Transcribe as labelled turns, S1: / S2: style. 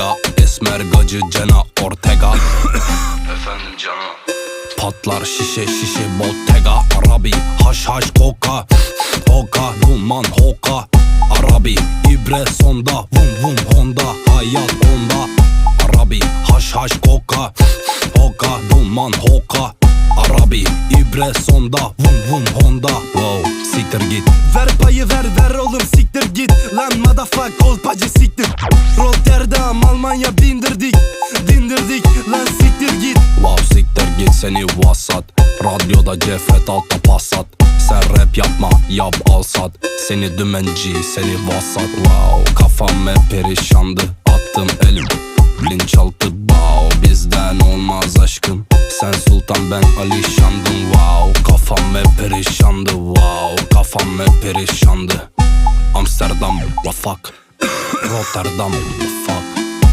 S1: Bottega Esmer gacı Cena Ortega. Efendim canım. Patlar şişe şişe Bottega Arabi haş haş koka Hoka duman hoka. Arabi ibre sonda Vum vum Honda Hayat onda Arabi haş haş koka Hoka duman hoka. Arabi ibre sonda Vum vum Honda. Wow siktir git.
S2: Ver payı ver ver oğlum siktir git. Lan motherfuck kolpacı siktir Rotterdam Almanya bindirdik Dindirdik lan siktir git.
S1: Wow siktir git seni vasat. Radyoda cefet altta passat. Sen rap yapma yap al sat. Seni dümenci seni vasat. Wow kafam hep perişandı. Attım elim Linçaltı wow Bizden olmaz aşkım. Sen sultan ben alişandım. Wow kafam hep perişandı. Wow kafam hep perişandı. Amsterdam fuck? Rotterdam